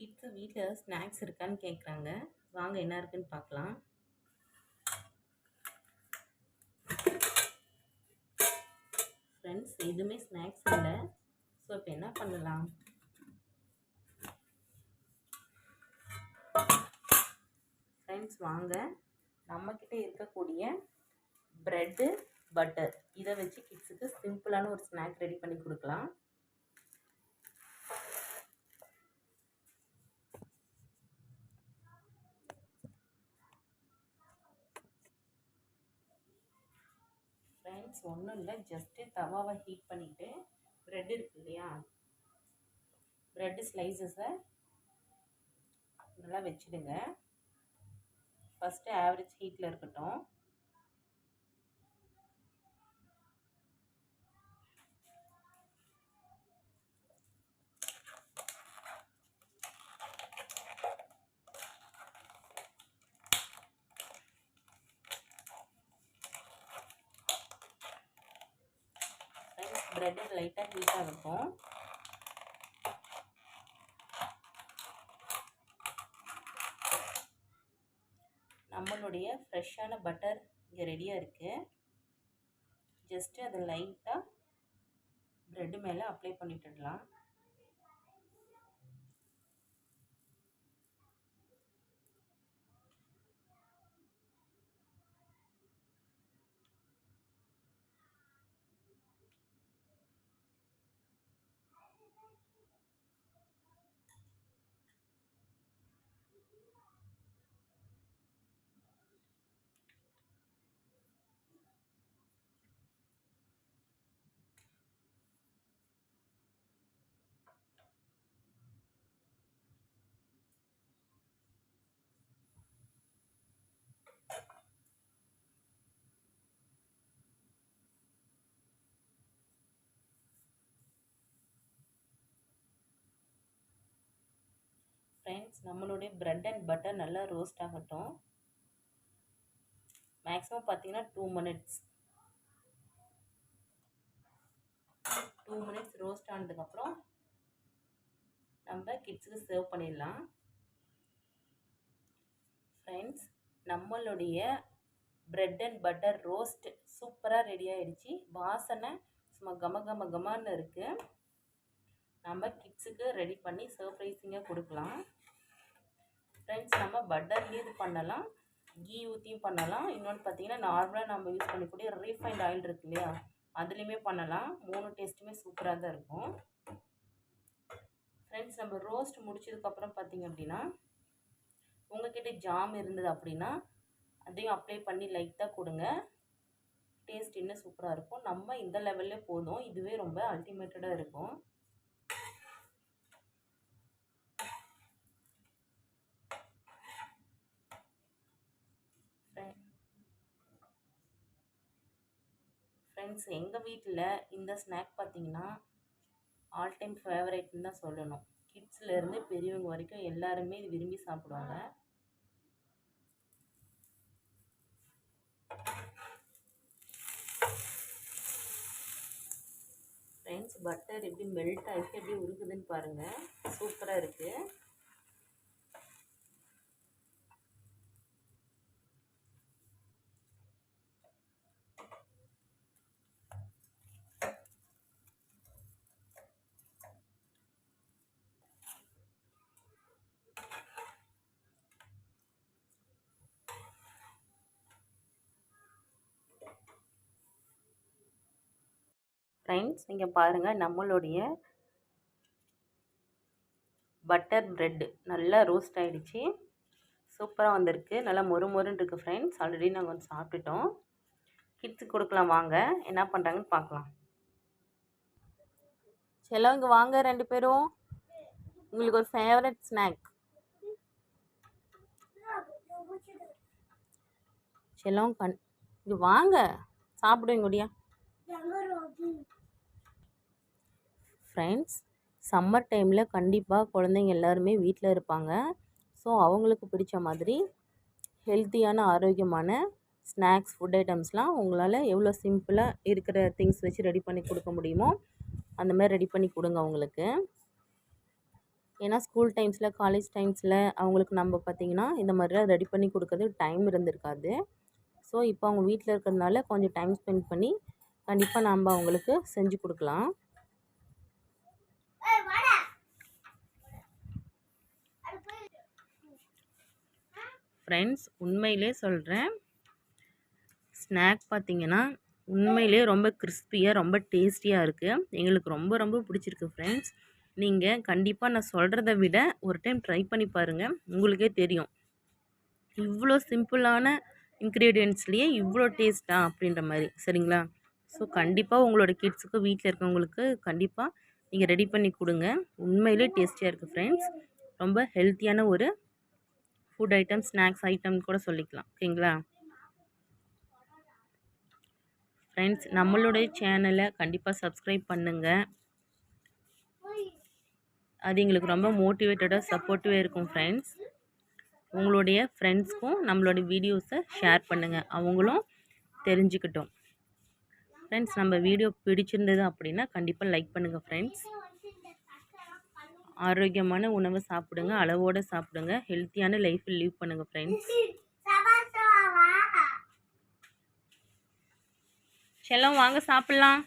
Kids வீட்டில் snacks இருக்கான்னு கேட்குறாங்க வாங்க என்ன இருக்குன்னு பார்க்கலாம். ஃப்ரெண்ட்ஸ் எதுவுமே ஸ்நாக்ஸ் இல்லை. ஸோ இப்போ என்ன பண்ணலாம்? ஃப்ரெண்ட்ஸ் வாங்க. நம்மக்கிட்ட இருக்கக்கூடிய ப்ரெட்டு பட்டர் இதை வச்சு கிட்ஸுக்கு சிம்பிளான ஒரு ஸ்நாக் ரெடி பண்ணி கொடுக்கலாம். ஃப்ரெண்ட்ஸ் ஒன்றும் இல்லை ஜஸ்ட்டு தவாவை ஹீட் பண்ணிவிட்டு ப்ரெட் இருக்கு இல்லையா? ப்ரெட்டு ஸ்லைசஸை நல்லா வச்சுடுங்க. ஃபஸ்ட்டு ஆவரேஜ் ஹீட்டில் இருக்கட்டும். ப்ரெட்டு லைட்டாக ஹீட்டாக இருக்கும். நம்மளுடைய ஃப்ரெஷ்ஷான பட்டர் இங்கே ரெடியாக இருக்குது ஜஸ்ட்டு அதை லைட்டாக ப்ரெட்டு மேலே அப்ளை பண்ணிட்டுடலாம். ஃப்ரெண்ட்ஸ் நம்மளுடைய ப்ரெட் அண்ட் பட்டர் நல்லா ரோஸ்ட் ஆகட்டும். மேக்ஸிமம் பார்த்தீங்கன்னா two minutes two minutes roast ஆனதுக்கப்புறம் நம்ம கிட்ஸுக்கு சர்வ் பண்ணிடலாம். ஃப்ரெண்ட்ஸ் நம்மளுடைய ப்ரெட் அண்ட் பட்டர் ரோஸ்ட் சூப்பராக ரெடி ஆகிடுச்சி வாசனை சும்மா கம கம கமான்னு இருக்குது நம்ம கிட்ஸுக்கு ரெடி பண்ணி சர்ப்ரைஸிங்காக கொடுக்கலாம். ஃப்ரெண்ட்ஸ் நம்ம பட்டர்லேயும் இது பண்ணலாம். கீ ஊற்றியும் பண்ணலாம். இன்னொன்று பார்த்தீங்கன்னா நார்மலாக நம்ம யூஸ் பண்ணக்கூடிய ரீஃபைண்ட் ஆயில் இருக்கு இல்லையா? அதுலேயுமே பண்ணலாம். மூணு டேஸ்ட்டுமே சூப்பராக தான் இருக்கும். ஃப்ரெண்ட்ஸ் நம்ம ரோஸ்ட் முடிச்சதுக்கப்புறம் பார்த்தீங்க அப்படின்னா உங்ககிட்ட ஜாம் இருந்தது அப்படின்னா அதையும் அப்ளை பண்ணி லைட்டாக கொடுங்க. டேஸ்ட் இன்னும் சூப்பராக இருக்கும். நம்ம இந்த லெவல்லே போதும். இதுவே ரொம்ப அல்டிமேட்டடாக இருக்கும். ஃப்ரெண்ட்ஸ் எங்கள் வீட்டில் இந்த ஸ்நாக் பார்த்தீங்கன்னா ஆல் டைம் ஃபேவரேட்னு தான் சொல்லணும். கிட்ஸ்லேருந்து பெரியவங்க வரைக்கும் எல்லாருமே இது விரும்பி சாப்பிடுவாங்க. ஃப்ரெண்ட்ஸ் பட்டர் எப்படி மெல்ட் ஆகிட்டு எப்படி உருகுதுன்னு பாருங்கள் சூப்பராக இருக்குது ஃப்ரெண்ட்ஸ் நீங்கள் பாருங்கள் நம்மளுடைய பட்டர் ப்ரெட்டு நல்லா ரோஸ்ட் ஆகிடுச்சி சூப்பராக வந்திருக்கு. நல்லா மொறு மொறுன்னு இருக்குது ஃப்ரெண்ட்ஸ் ஆல்ரெடி நாங்கள் வந்து சாப்பிட்டுட்டோம். கிட்ஸுக்கு கொடுக்கலாம் வாங்க. என்ன பண்ணுறாங்கன்னு பார்க்கலாம். செல்லம் இங்கே வாங்க ரெண்டு பேரும். உங்களுக்கு ஒரு ஃபேவரட் ஸ்நாக் செல்லம் கண் இங்கே வாங்க. சாப்பிடுவீங்க முடியா ஃப்ரெண்ட்ஸ் சம்மர் டைமில் கண்டிப்பாக குழந்தைங்க எல்லாருமே வீட்டில் இருப்பாங்க. ஸோ அவங்களுக்கு பிடிச்ச மாதிரி ஹெல்த்தியான ஆரோக்கியமான ஸ்நாக்ஸ் ஃபுட் ஐட்டம்ஸ்லாம் உங்களால் எவ்வளோ சிம்பிளாக இருக்கிற திங்ஸ் வச்சு ரெடி பண்ணி கொடுக்க முடியுமோ அந்த மாதிரி ரெடி பண்ணி கொடுங்க அவங்களுக்கு. ஏன்னா ஸ்கூல் டைம்ஸில் காலேஜ் டைம்ஸில் அவங்களுக்கு நம்ம பார்த்திங்கன்னா இந்த மாதிரிலாம் ரெடி பண்ணி கொடுக்கறது டைம் இருந்திருக்காது. ஸோ இப்போ அவங்க வீட்டில் இருக்கிறதுனால கொஞ்சம் டைம் ஸ்பெண்ட் பண்ணி கண்டிப்பாக நம்ம அவங்களுக்கு செஞ்சு கொடுக்கலாம். ஃப்ரெண்ட்ஸ் உண்மையிலே சொல்கிறேன் ஸ்நாக் பார்த்தீங்கன்னா உண்மையிலே ரொம்ப கிறிஸ்பியாக ரொம்ப டேஸ்டியாக இருக்குது எங்களுக்கு ரொம்ப ரொம்ப பிடிச்சிருக்கு ஃப்ரெண்ட்ஸ் நீங்கள் கண்டிப்பாக நான் சொல்கிறத விட ஒரு டைம் ட்ரை பண்ணி பாருங்கள் உங்களுக்கே தெரியும். இவ்வளோ சிம்பிளான இன்க்ரீடியன்ட்ஸ்லேயே இவ்வளோ டேஸ்ட்டா அப்படின்ற மாதிரி. சரிங்களா? ஸோ கண்டிப்பாக உங்களோட கிட்ஸுக்கு வீட்டில் இருக்கவங்களுக்கு கண்டிப்பாக நீங்கள் ரெடி பண்ணி கொடுங்க. உண்மையிலே டேஸ்டியாக இருக்குது ஃப்ரெண்ட்ஸ் ரொம்ப ஹெல்த்தியான ஒரு ஃபுட் ஐட்டம் ஸ்நாக்ஸ் ஐட்டம் கூட சொல்லிக்கலாம். ஓகேங்களா? ஃப்ரெண்ட்ஸ் நம்மளுடைய சேனலை கண்டிப்பாக சப்ஸ்கிரைப் பண்ணுங்கள் அது எங்களுக்கு ரொம்ப மோட்டிவேட்டடாக சப்போர்ட்டிவாக இருக்கும் ஃப்ரெண்ட்ஸ் உங்களுடைய ஃப்ரெண்ட்ஸ்க்கும் நம்மளோட வீடியோஸை ஷேர் பண்ணுங்கள் அவங்களும் தெரிஞ்சுக்கிட்டோம். ஃப்ரெண்ட்ஸ் நம்ம வீடியோ பிடிச்சிருந்தது அப்படின்னா கண்டிப்பாக லைக் பண்ணுங்கள் ஃப்ரெண்ட்ஸ் ஆரோக்கியமான உணவை சாப்பிடுங்க அளவோடு சாப்பிடுங்க ஹெல்த்தியான லைஃப்பை லீவ் பண்ணுங்கள் ஃப்ரெண்ட்ஸ் செல்லம் வாங்க சாப்பிட்லாம்.